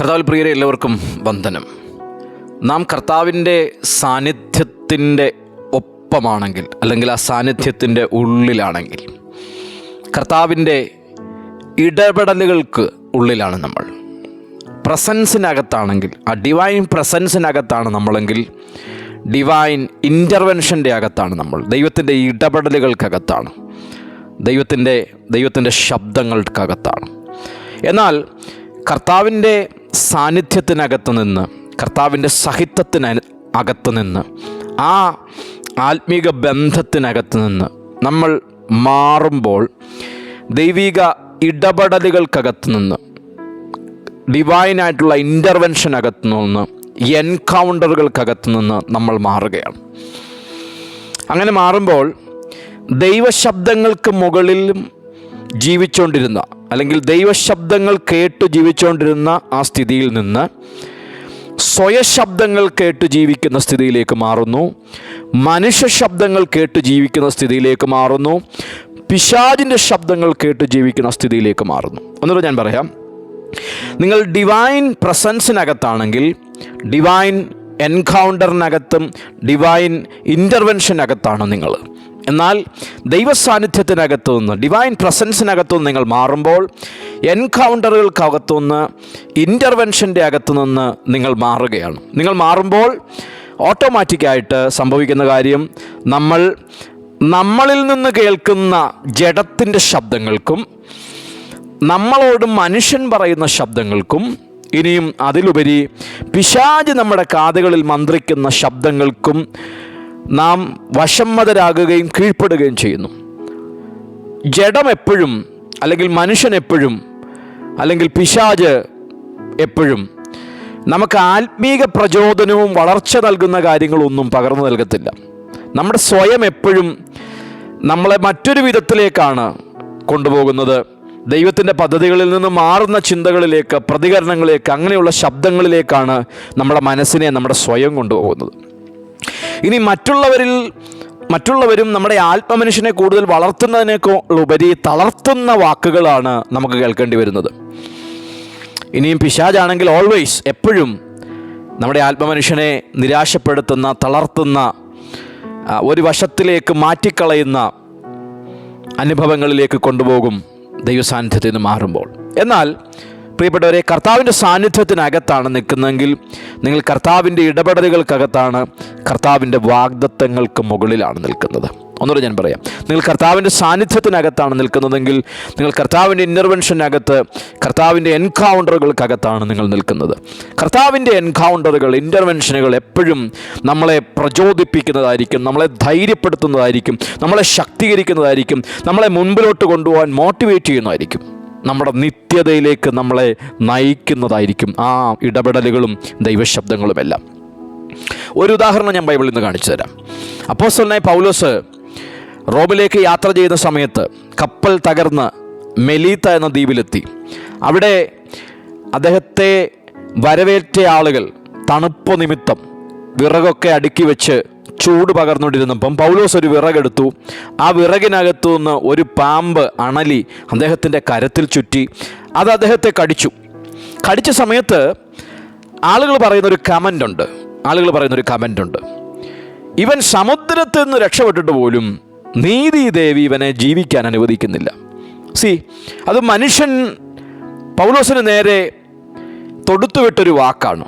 കർത്താവിൽ പ്രിയരെ എല്ലാവർക്കും വന്ദനം. നാം കർത്താവിന്റെ സാന്നിധ്യത്തിന്റെ ഒപ്പമാണെങ്കിൽ അല്ലെങ്കിൽ ആ സാന്നിധ്യത്തിന്റെ ഉള്ളിലാണെങ്കിൽ കർത്താവിന്റെ ഇടപെടലുകൾക്ക് ഉള്ളിലാണ് നമ്മൾ. പ്രസൻസിനകത്താണെങ്കിൽ ആ ഡിവൈൻ പ്രസൻസിനകത്താണ് നമ്മളെങ്കിൽ ഡിവൈൻ ഇന്റർവെൻഷന്റെ അകത്താണ് നമ്മൾ. ദൈവത്തിന്റെ ഇടപെടലുകൾക്കകത്താണ്. ദൈവത്തിന്റെ ദൈവത്തിന്റെ ശബ്ദങ്ങൾക്കകത്താണ്. എന്നാൽ കർത്താവിന്റെ സാന്നിധ്യത്തിനകത്ത് നിന്ന് കർത്താവിന്റെ സഹിത്വത്തിന് അകത്ത് നിന്ന് ആ ആത്മീക ബന്ധത്തിനകത്ത് നിന്ന് നമ്മൾ മാറുമ്പോൾ ദൈവിക ഇടപെടലുകൾക്കകത്ത് നിന്ന് ഡിവൈനായിട്ടുള്ള ഇന്റർവെൻഷനകത്ത് നിന്ന് എൻകൗണ്ടറുകൾക്കകത്ത് നിന്ന് നമ്മൾ മാറുകയാണ്. അങ്ങനെ മാറുമ്പോൾ ദൈവശബ്ദങ്ങൾക്ക് മുകളിലും ജീവിച്ചുകൊണ്ടിരുന്ന അല്ലെങ്കിൽ ദൈവശബ്ദങ്ങൾ കേട്ട് ജീവിച്ചുകൊണ്ടിരുന്ന ആ സ്ഥിതിയിൽ നിന്ന് സ്വയശബ്ദങ്ങൾ കേട്ട് ജീവിക്കുന്ന സ്ഥിതിയിലേക്ക് മാറുന്നു. മനുഷ്യ ശബ്ദങ്ങൾ കേട്ട് ജീവിക്കുന്ന സ്ഥിതിയിലേക്ക് മാറുന്നു. പിശാജിന്റെ ശബ്ദങ്ങൾ കേട്ട് ജീവിക്കുന്ന സ്ഥിതിയിലേക്ക് മാറുന്നു. ഒന്നുകൂടെ ഞാൻ പറയാം നിങ്ങൾ ഡിവൈൻ പ്രസൻസിനകത്താണെങ്കിൽ ഡിവൈൻ എൻകൗണ്ടറിനകത്തും ഡിവൈൻ ഇന്റർവെൻഷനകത്താണ് നിങ്ങൾ. എന്നാൽ ദൈവ സാന്നിധ്യത്തിനകത്തുനിന്ന് ഡിവൈൻ പ്രസൻസിനകത്തുനിന്ന് നിങ്ങൾ മാറുമ്പോൾ എൻകൗണ്ടറുകൾക്കകത്തുനിന്ന് ഇന്റർവെൻഷന്റെ അകത്തു നിന്ന് നിങ്ങൾ മാറുകയാണ്. നിങ്ങൾ മാറുമ്പോൾ ഓട്ടോമാറ്റിക്കായിട്ട് സംഭവിക്കുന്ന കാര്യം നമ്മൾ നമ്മളിൽ നിന്ന് കേൾക്കുന്ന ജഡത്തിന്റെ ശബ്ദങ്ങൾക്കും നമ്മളോട് മനുഷ്യൻ പറയുന്ന ശബ്ദങ്ങൾക്കും ഇനിയും അതിലുപരി പിശാജ് നമ്മുടെ കാതുകളിൽ മന്ത്രിക്കുന്ന ശബ്ദങ്ങൾക്കും നാം വശമ്മതരാകുകയും കീഴ്പ്പെടുകയും ചെയ്യുന്നു. ജഡം എപ്പോഴും അല്ലെങ്കിൽ മനുഷ്യൻ എപ്പോഴും അല്ലെങ്കിൽ പിശാജ് എപ്പോഴും നമുക്ക് ആത്മീക പ്രചോദനവും വളർച്ച നൽകുന്ന കാര്യങ്ങളൊന്നും പകർന്നു നൽകത്തില്ല. നമ്മുടെ സ്വയം എപ്പോഴും നമ്മളെ മറ്റൊരു വിധത്തിലേക്കാണ് കൊണ്ടുപോകുന്നത്. ദൈവത്തിന്റെ പദ്ധതികളിൽ നിന്ന് മാറുന്ന ചിന്തകളിലേക്ക് പ്രതികരണങ്ങളിലേക്ക് അങ്ങനെയുള്ള ശബ്ദങ്ങളിലേക്കാണ് നമ്മുടെ മനസ്സിനെ നമ്മുടെ സ്വയം കൊണ്ടുപോകുന്നത്. ഇനി മറ്റുള്ളവരിൽ മറ്റുള്ളവരും നമ്മുടെ ആത്മമനുഷ്യനെ കൂടുതൽ വളർത്തുന്നതിനേക്കാളുപരി തളർത്തുന്ന വാക്കുകളാണ് നമുക്ക് കേൾക്കേണ്ടി വരുന്നത്. ഇനിയും പിശാജാണെങ്കിൽ ഓൾവേസ് എപ്പോഴും നമ്മുടെ ആത്മമനുഷ്യനെ നിരാശപ്പെടുത്തുന്ന തളർത്തുന്ന ഒരു വശത്തിലേക്ക് മാറ്റിക്കളയുന്ന അനുഭവങ്ങളിലേക്ക് കൊണ്ടുപോകും ദൈവസാന്നിധ്യത്തിൽ നിന്ന് മാറുമ്പോൾ. എന്നാൽ പ്രിയപ്പെട്ടവരെ കർത്താവിന്റെ സാന്നിധ്യത്തിനകത്താണ് നിൽക്കുന്നതെങ്കിൽ നിങ്ങൾ കർത്താവിന്റെ ഇടപെടലുകൾക്കകത്താണ് കർത്താവിന്റെ വാഗ്ദത്തങ്ങൾക്ക് മുകളിലാണ് നിൽക്കുന്നത്. ഒന്നുകൂടെ ഞാൻ പറയാം. നിങ്ങൾ കർത്താവിന്റെ സാന്നിധ്യത്തിനകത്താണ് നിൽക്കുന്നതെങ്കിൽ നിങ്ങൾ കർത്താവിന്റെ ഇന്റർവെൻഷനകത്ത് കർത്താവിന്റെ എൻകൗണ്ടറുകൾക്കകത്താണ് നിങ്ങൾ നിൽക്കുന്നത്. കർത്താവിന്റെ എൻകൗണ്ടറുകൾ ഇന്റർവെൻഷനുകൾ എപ്പോഴും നമ്മളെ പ്രചോദിപ്പിക്കുന്നതായിരിക്കും നമ്മളെ ധൈര്യപ്പെടുത്തുന്നതായിരിക്കും നമ്മളെ ശക്തീകരിക്കുന്നതായിരിക്കും നമ്മളെ മുൻപിലോട്ട് കൊണ്ടുപോകാൻ മോട്ടിവേറ്റ് ചെയ്യുന്നതായിരിക്കും. നമ്മുടെ നിത്യതയിലേക്ക് നമ്മളെ നയിക്കുന്നതായിരിക്കും ആ ഇടപെടലുകളും ദൈവശബ്ദങ്ങളുമെല്ലാം. ഒരു ഉദാഹരണം ഞാൻ ബൈബിളിൽ നിന്ന് കാണിച്ചു തരാം. അപ്പോസ്റ്റലനായ പൗലോസ് റോമിലേക്ക് യാത്ര ചെയ്യുന്ന സമയത്ത് കപ്പൽ തകർന്ന് മെലീത്ത എന്ന ദ്വീപിലെത്തി. അവിടെ അദ്ദേഹത്തെ വരവേറ്റ ആളുകൾ തണുപ്പ് നിമിത്തം വിറകൊക്കെ അടുക്കി വെച്ച് ചൂട് പകർന്നുകൊണ്ടിരുന്നപ്പം പൗലോസ് ഒരു വിറകെടുത്തു. ആ വിറകിനകത്തു നിന്ന് ഒരു പാമ്പ് അണലി അദ്ദേഹത്തിന്റെ കരത്തിൽ ചുറ്റി. അത് അദ്ദേഹത്തെ കടിച്ചു. കടിച്ച സമയത്ത് ആളുകൾ പറയുന്നൊരു കമന്റ് ഉണ്ട് ആളുകൾ പറയുന്നൊരു കമന്റ് ഉണ്ട് ഇവൻ സമുദ്രത്തിൽ നിന്ന് രക്ഷപ്പെട്ടിട്ട് പോലും നീതി ദേവി ഇവനെ ജീവിക്കാൻ അനുവദിക്കുന്നില്ല. സി അത് മനുഷ്യൻ പൗലോസിന് നേരെ തൊടുത്തുവിട്ടൊരു വാക്കാണ്.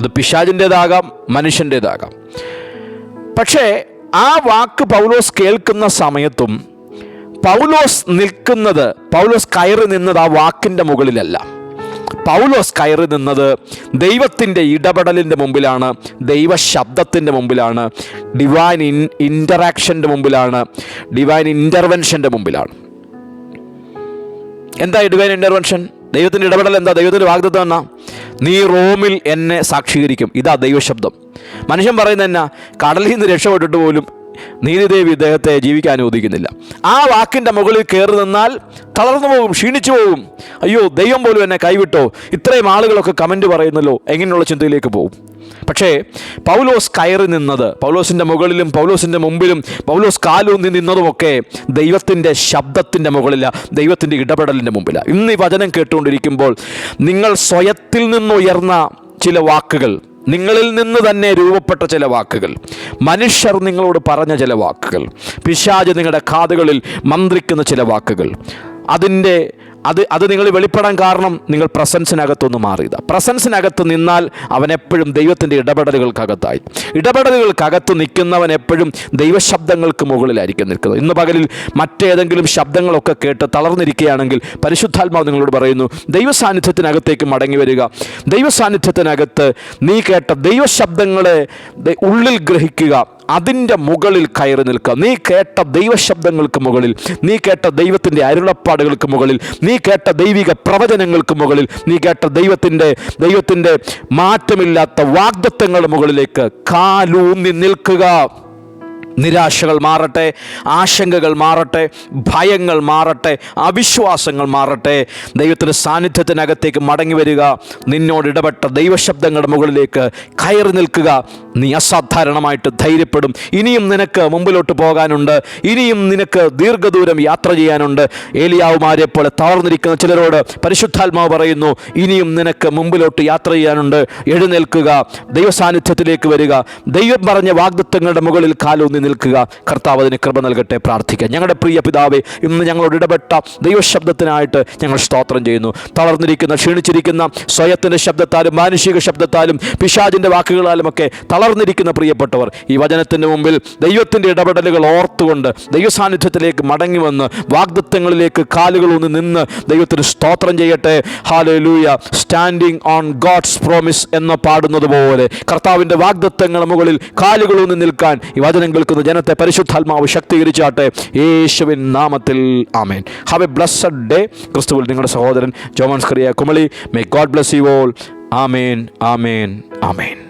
അത് പിശാചിന്റെതാകാം മനുഷ്യന്റെതാകാം. പക്ഷേ ആ വാക്ക് പൗലോസ് കേൾക്കുന്ന സമയത്തും പൗലോസ് നിൽക്കുന്നത് പൗലോസ് കയറി നിന്നത് ആ വാക്കിന്റെ മുകളിലല്ല. പൗലോസ് കയറി നിന്നത് ദൈവത്തിന്റെ ഇടപെടലിന്റെ മുമ്പിലാണ് ദൈവ ശബ്ദത്തിന്റെ മുമ്പിലാണ് ഡിവൈൻ ഇൻ ഇന്ററാക്ഷന്റെ മുമ്പിലാണ് ഡിവൈൻ ഇന്റർവെൻഷന്റെ മുമ്പിലാണ്. എന്താ ഡിവൈൻ ഇന്റർവെൻഷൻ ദൈവത്തിന്റെ ഇടപെടൽ എന്താ? ദൈവത്തിന്റെ വാഗ്ദത്തം എന്നാ? നീ റോമിൽ എന്നെ സാക്ഷീകരിക്കും. ഇതാ ദൈവശബ്ദം. മനുഷ്യൻ പറയുന്നത് എന്നാ? കടലിൽ നിന്ന് രക്ഷപ്പെട്ടിട്ട് പോലും നീതിദേവി ഇദ്ദേഹത്തെ ജീവിക്കാൻ അനുവദിക്കുന്നില്ല. ആ വാക്കിന്റെ മുകളിൽ കയറി നിന്നാൽ തളർന്നു പോകും ക്ഷീണിച്ചു പോകും. അയ്യോ ദൈവം പോലും എന്നെ കൈവിട്ടോ? ഇത്രയും ആളുകളൊക്കെ കമന്റ് പറയുന്നല്ലോ എങ്ങനെയുള്ള ചിന്തയിലേക്ക് പോകും? പക്ഷേ പൗലോസ് കയറി നിന്നത് പൗലോസിന്റെ മുകളിലും പൗലോസിന്റെ മുമ്പിലും പൗലോസ് കാലൂന്നി നിന്നതുമൊക്കെ ദൈവത്തിന്റെ ശബ്ദത്തിന്റെ മുകളിലാണ് ദൈവത്തിന്റെ ഇടപെടലിന്റെ മുമ്പിലാണ് ഇന്ന് ഈ വചനം കേട്ടുകൊണ്ടിരിക്കുമ്പോൾ നിങ്ങൾ സ്വയത്തിൽ നിന്നുയർന്ന ചില വാക്കുകൾ നിങ്ങളിൽ നിന്ന് തന്നെ രൂപപ്പെട്ട ചില വാക്കുകൾ. മനുഷ്യർ നിങ്ങളോട് പറഞ്ഞ ചില വാക്കുകൾ. പിശാജ് നിങ്ങളുടെ കാതുകളിൽ മന്ത്രിക്കുന്ന ചില വാക്കുകൾ. അതിന്റെ അത് അത് നിങ്ങൾ വെളിപ്പെടാൻ കാരണം നിങ്ങൾ പ്രസൻസിനകത്തൊന്ന് മാറിയത്. പ്രസൻസിനകത്ത് നിന്നാൽ അവൻ എപ്പോഴും ദൈവത്തിന്റെ ഇടപെടലുകൾക്കകത്തായി. ഇടപെടലുകൾക്കകത്ത് നിൽക്കുന്നവൻ എപ്പോഴും ദൈവശബ്ദങ്ങൾക്ക് മുകളിലായിരിക്കും നിൽക്കുന്നത്. ഇന്ന് പകലിൽ മറ്റേതെങ്കിലും ശബ്ദങ്ങളൊക്കെ കേട്ട് തളർന്നിരിക്കുകയാണെങ്കിൽ പരിശുദ്ധാത്മാവ് നിങ്ങളോട് പറയുന്നു ദൈവസാന്നിധ്യത്തിനകത്തേക്ക് മടങ്ങി വരിക. ദൈവസാന്നിധ്യത്തിനകത്ത് നീ കേട്ട ദൈവശബ്ദങ്ങളെ ഉള്ളിൽ ഗ്രഹിക്കുക. അതിന്റെ മുകളിൽ കയറി നിൽക്കുക. നീ കേട്ട ദൈവശബ്ദങ്ങൾക്ക് മുകളിൽ നീ കേട്ട ദൈവത്തിന്റെ അരുളപ്പാടുകൾക്ക് മുകളിൽ നീ കേട്ട ദൈവിക പ്രവചനങ്ങൾക്ക് മുകളിൽ നീ കേട്ട ദൈവത്തിന്റെ ദൈവത്തിന്റെ മാറ്റമില്ലാത്ത വാഗ്ദത്തങ്ങളുടെ മുകളിലേക്ക് കാലൂന്നി നിൽക്കുക. നിരാശകൾ മാറട്ടെ ആശങ്കകൾ മാറട്ടെ ഭയങ്ങൾ മാറട്ടെ അവിശ്വാസങ്ങൾ മാറട്ടെ. ദൈവത്തിന്റെ സാന്നിധ്യത്തിനകത്തേക്ക് മടങ്ങി വരിക. നിന്നോട് ഇടപെട്ട ദൈവശബ്ദങ്ങളുടെ മുകളിലേക്ക് കയറി നിൽക്കുക. നീ അസാധാരണമായിട്ട് ധൈര്യപ്പെടും. ഇനിയും നിനക്ക് മുമ്പിലോട്ട് പോകാനുണ്ട്. ഇനിയും നിനക്ക് ദീർഘദൂരം യാത്ര ചെയ്യാനുണ്ട്. ഏലിയാവുമാരെ പോലെ തളർന്നിരിക്കുന്ന ചിലരോട് പരിശുദ്ധാത്മാവ് പറയുന്നു ഇനിയും നിനക്ക് മുമ്പിലോട്ട് യാത്ര ചെയ്യാനുണ്ട്. എഴുന്നേൽക്കുക. ദൈവസാന്നിധ്യത്തിലേക്ക് വരിക. ദൈവം പറഞ്ഞ വാഗ്ദത്വങ്ങളുടെ മുകളിൽ കാലൂന്നി നിൽക്കുക. കർത്താവ് അതിന് കൃപ നൽകട്ടെ പ്രാർത്ഥിക്കുക ഞങ്ങളുടെ പ്രിയ പിതാവെ ഇന്ന് ഞങ്ങളോട് ഇടപെട്ട ദൈവശബ്ദത്തിനായിട്ട് ഞങ്ങൾ സ്തോത്രം ചെയ്യുന്നു. തളർന്നിരിക്കുന്ന ക്ഷീണിച്ചിരിക്കുന്ന സ്വയത്തിന്റെ ശബ്ദത്താലും മാനുഷിക ശബ്ദത്താലും പിശാജിന്റെ വാക്കുകളാലുമൊക്കെ തളർന്നിരിക്കുന്ന പ്രിയപ്പെട്ടവർ ഈ വചനത്തിന്റെ മുമ്പിൽ ദൈവത്തിന്റെ ഇടപെടലുകൾ ഓർത്തുകൊണ്ട് ദൈവസാന്നിധ്യത്തിലേക്ക് മടങ്ങി വന്ന് വാഗ്ദത്വങ്ങളിലേക്ക് കാലുകളൊന്ന് നിന്ന് ദൈവത്തിന് സ്തോത്രം ചെയ്യട്ടെ. ഹാലൂയ സ്റ്റാൻഡിങ് ഓൺ ഗോഡ്സ് പ്രോമിസ് എന്ന് പാടുന്നത് പോലെ കർത്താവിന്റെ വാഗ്ദത്വങ്ങൾ മുകളിൽ കാലുകളൊന്ന് നിൽക്കാൻ ഈ വചനം കേൾക്കുന്ന ജനത്തെ പരിശുദ്ധാത്മാവ് ശക്തീകരിച്ചാട്ടെ യേശുവിൻ നാമത്തിൽ ആമേൻ. ഹാവ് എ ബ്ലസ്സഡ് ഡേ ക്രിസ്തുവിൽ നിങ്ങളുടെ സഹോദരൻ Jomance Kariya Kumily. May God bless you all amen amen amen.